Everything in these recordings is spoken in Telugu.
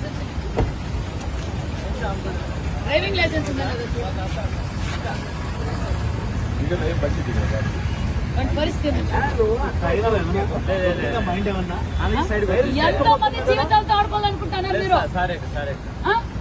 లైసెన్స్ డ్రైవింగ్ లైసెన్స్ ఉందా ఎంతో మంది జీవితాలతో ఆడుకోవాలనుకుంటున్నారు మీరు?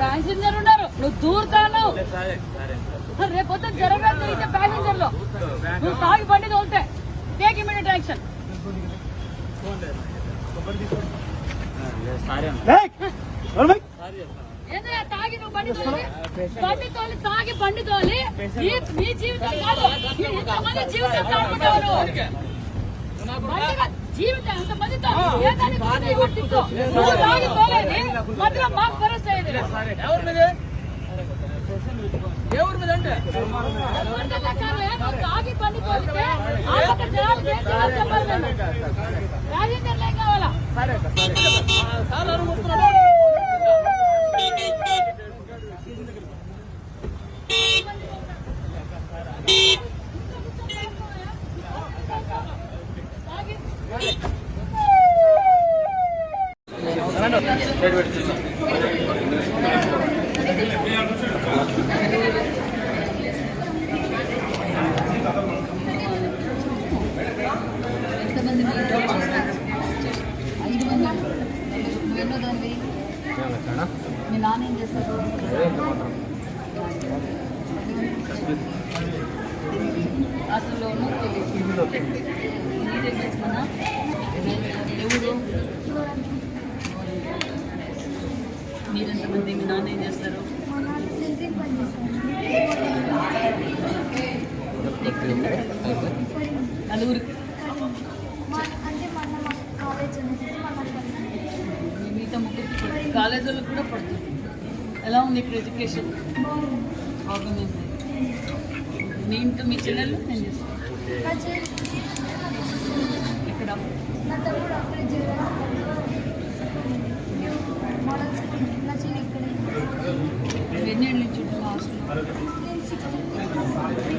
ప్యాసింజర్ ఉన్నారు. నువ్వు దూరుతాను రేపొద్దు పొద్దున్న జరగడం ప్యాసింజర్లో నువ్వు తాగి బండి తోలితే టేక్ ఇమీడియట్ యాక్షన్ ఏంటయ్యా తాగి నువ్వు బండి తోలి బండి తోలి తాగి బండి తోలి నీ నీ జీవితం కాదు నీ ఎంతమంది జీవితం ఆడుకుంటావు నువ్వు బండి కాదు, జీవితం ఎంతమందితో ఏ దానికి తాగి కొట్టించు. నువ్వు తాగి తోలేది మధ్యలో మాకు పరిస్థితి అయ్యేది. ఎవరి మీద ఎవరి మీద అంటే ఎవరి ప్రకారం ఏ నువ్వు తాగి బండి తోలితే ఆ పక్క జనాలకి ఏం చేయాలో చెప్పాలి నేను. ప్యాసింజర్లు ఏం కావాలా సార్ అనుకుంటున్నాడు ఎంతమంది ఐదు మంది నువ్వు ఎన్నో దానివి మీ నాన్న. ఏం చేస్తారు హాస్టల్లోనూ నీదేం చేస్తున్నా ఎవరు మీరెంతమంది మీ నాన్న ఏం చేస్తారు. నలుగురు. మిగతా ముగ్గురు కాలేజ్ వాళ్ళకి కూడా పడుతుంది ఎలా ఉంది ఇక్కడ ఎడ్యుకేషన్? బాగుంది మీ ఇంట్లో మీ చెల్లెళ్ళు నేను చేస్తాను నా చెల్లి ఇక్కడ నా తమ్ముడు అక్కడే జిల్లా మోడల్ స్కూల్ నా చెల్లి ఇక్కడే నువ్వు ఎన్ని ఏళ్ళ నుంచి ఉంటున్నావు హాస్టల్లో నేను సిక్స్త్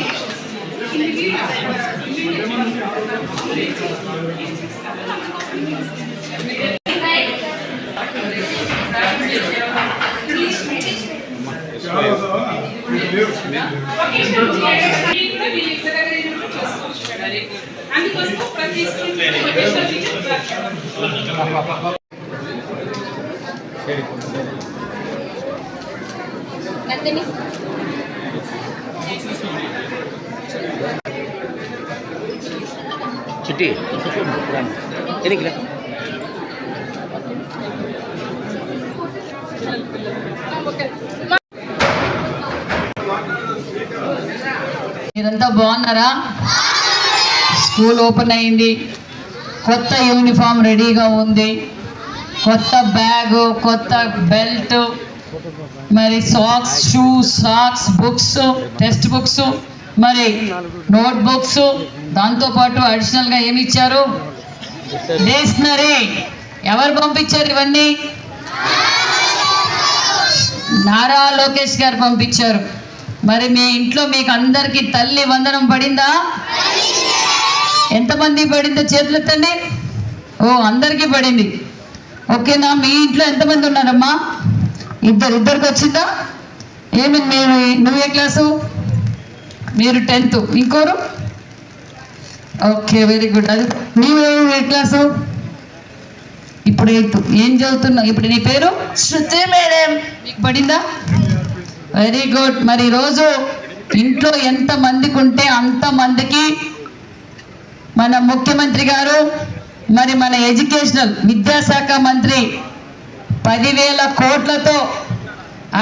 నందిని చిట్టి ఎనికి మీరంతా బాగున్నారా? స్కూల్ ఓపెన్ అయింది. కొత్త యూనిఫామ్ రెడీగా ఉంది. కొత్త బ్యాగ్ కొత్త బెల్ట్ మరి socks shoes socks books text books మరి నోట్ బుక్స్ దాంతోపాటు అడిషనల్గా ఏమి ఇచ్చారు? స్టేషనరీ ఎవరు పంపించారు ఇవన్నీ? నారా లోకేష్ గారు పంపించారు. మరి మీ ఇంట్లో మీకు అందరికి తల్లి వందనం పడిందా? ఎంతమంది పడిందో చేతులు ఎత్తండి. ఓ అందరికీ పడింది. ఓకేనా మీ ఇంట్లో ఎంతమంది ఉన్నారమ్మా? ఇద్దరు ఇద్దరికి వచ్చిందా? ఏమి మీరు నువ్వే క్లాసు? మీరు టెన్త్ ఇంకోరు? Okay very good. అది నీవు ఏ క్లాసు? ఇప్పుడు ఎయిత్. ఏం చదువుతున్నావు? ఇప్పుడు నీ పేరు? శృతి మేడం. మీకు పడిందా? Very good. మరి ఈరోజు ఇంట్లో ఎంత మందికి ఉంటే అంత మందికి మన ముఖ్యమంత్రి గారు మరి మన ఎడ్యుకేషనల్ విద్యాశాఖ మంత్రి పదివేల కోట్లతో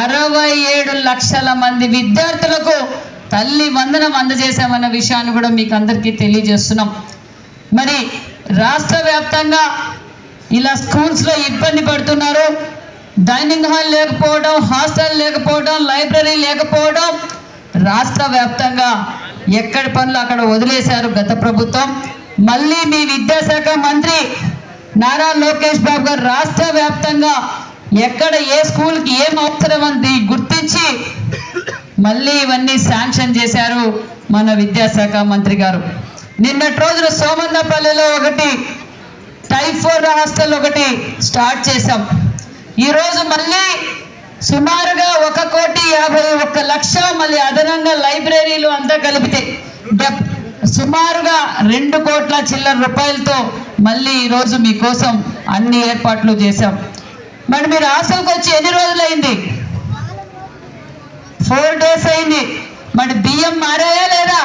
అరవై ఏడు లక్షల మంది విద్యార్థులకు తల్లి వందనం అందజేశామన్న విషయాన్ని కూడా మీకు అందరికీ తెలియజేస్తున్నాం. మరి రాష్ట్ర వ్యాప్తంగా ఇలా స్కూల్స్లో ఇబ్బంది పడుతున్నారు. డైనింగ్ హాల్ లేకపోవడం హాస్టల్ లేకపోవడం లైబ్రరీ లేకపోవడం రాష్ట్ర వ్యాప్తంగా ఎక్కడి పనులు అక్కడ వదిలేశారు గత ప్రభుత్వం. మళ్ళీ మీ విద్యాశాఖ మంత్రి నారా లోకేష్ బాబు గారు రాష్ట్ర వ్యాప్తంగా ఎక్కడ ఏ స్కూల్కి ఏం అవసరం అంది గుర్తించి మళ్ళీ ఇవన్నీ శాంక్షన్ చేశారు మన విద్యాశాఖ మంత్రి గారు. నిన్నటి రోజున సోమందపల్లిలో ఒకటి టైఫోర్ హాస్టల్ ఒకటి స్టార్ట్ చేశాం. ఈరోజు మళ్ళీ సుమారుగా ఒక కోటి యాభై ఒక్క లక్ష మళ్ళీ అదనంగా లైబ్రరీలు అంతా కలిపితే సుమారుగా రెండు కోట్ల చిల్లర రూపాయలతో మళ్ళీ ఈరోజు మీకోసం అన్ని ఏర్పాట్లు చేశాం. మరి మీరు హాస్టల్కి వచ్చి ఎన్ని రోజులైంది? ఫోర్ డేస్ అయింది. మరి బియ్యం మారాయా లేదా?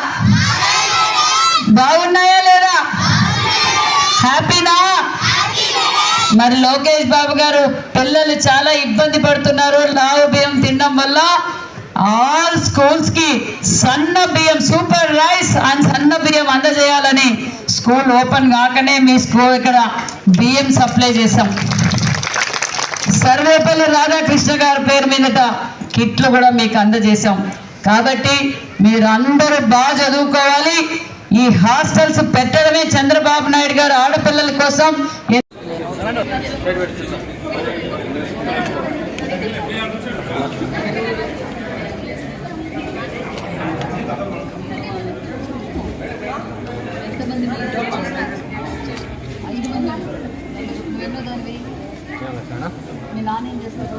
బాగున్నాయా లేదా? హ్యాపీనా? మరి లోకేష్ బాబు గారు పిల్లలు చాలా ఇబ్బంది పడుతున్నారు. లావు బియ్యం తినడం వల్ల ఆల్ స్కూల్స్కి సన్న బియ్యం సూపర్ రైస్ అండ్ సన్న బియ్యం అందజేయాలని స్కూల్ ఓపెన్ కాకనే మీ స్కూల్ ఇక్కడ బియ్యం సప్లై చేశాం. సర్వేపల్లి రాధాకృష్ణ గారి పేరు మీద కిట్లు కూడా మీకు అందజేశాం. కాబట్టి మీరందరూ బాగా చదువుకోవాలి. ఈ హాస్టల్స్ పెట్టడమే చంద్రబాబు నాయుడు గారు ఆడపిల్లల కోసం ఎంతమంది మీరు జాబ్ చేస్తారు ఐదు మంది ఎన్నో దానివి మీ నాన్న ఏం చేస్తారు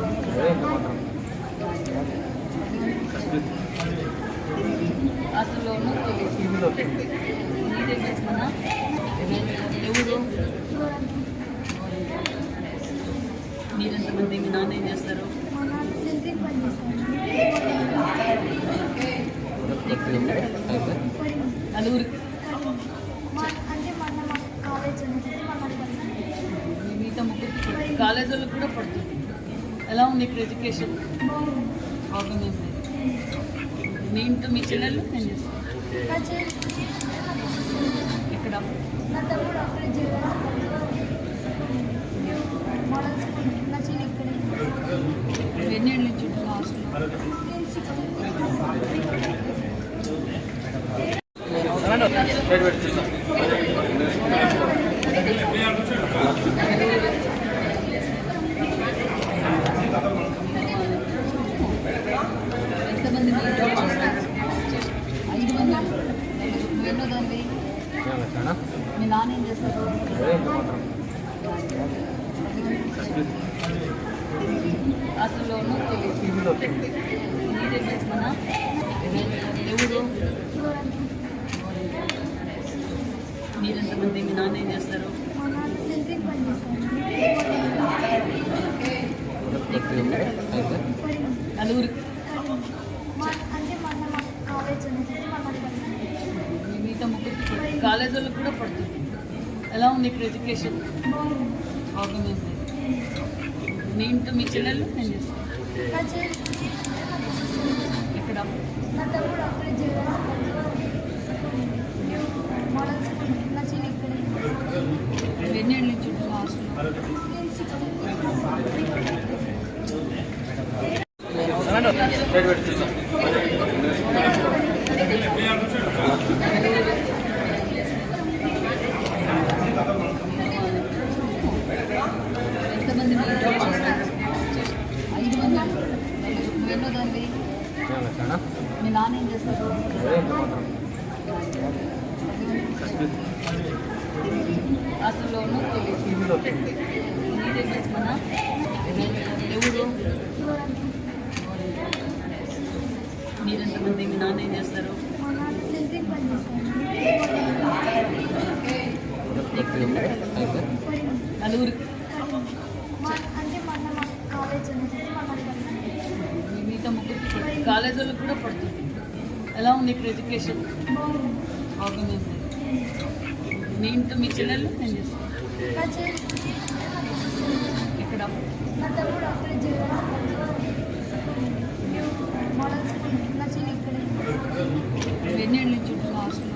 హాస్టల్లో నీదేం ఎవరు? మీరెంతమంది మీ నాన్న ఏం చేస్తారు? నలుగురు. మిగతా ముగ్గురు కాలేజ్ వాళ్ళకి కూడా పడుతుంది. ఎలా ఉంది ఇక్కడ ఎడ్యుకేషన్? మీ ఇంట్లో మీ చెల్లెళ్ళు ఏం చేస్తారు? నా చెల్లి ఇక్కడ నా తమ్ముడు అక్కడే మోడల్ స్కూల్ నా చెల్లి ఇక్కడే ఎన్ని ఏళ్ళ నుంచి ఉంటుంది హాస్టల్లో నేను సిక్స్త్ ఎంతమంది మీరు జాబ్ చేస్తారు ఐదు మంది ఎన్నో దానివి మీ నాన్న ఏం చేస్తారు హాస్టల్లో మీరేం చేస్తున్నా ఎవరు మీరెంతమంది మీ నాన్న ఏం చేస్తారు నలుగురు మిగతా ముగ్గురు కాలేజ్ వాళ్ళకి కూడా పడుతుంది ఎలా ఉంది ఇక్కడ ఎడ్యుకేషన్ బాగుంది మీ ఇంట్లో మీ చెల్లెళ్ళు ఏం చేస్తాను ఇక్కడ ఎంతమంది ఐదు మంది. ఎన్నో మీ నాన్న ఏం చేస్తారు? హాస్టల్లో మీరేం చేస్తున్నా ఎవరు మీరెంతమంది? మీ నాన్న ఏం చేస్తారు? మొన్న కాలేజీలో కూడా పడుతుంది. ఎలా ఉంది ఇక్కడ ఎడ్యుకేషన్? బాగుంది మీ మీ చెల్లెళ్ళు నేను చేస్తాను ఇక్కడ. ఎన్ని ఏళ్ళు నుంచి హాస్టల్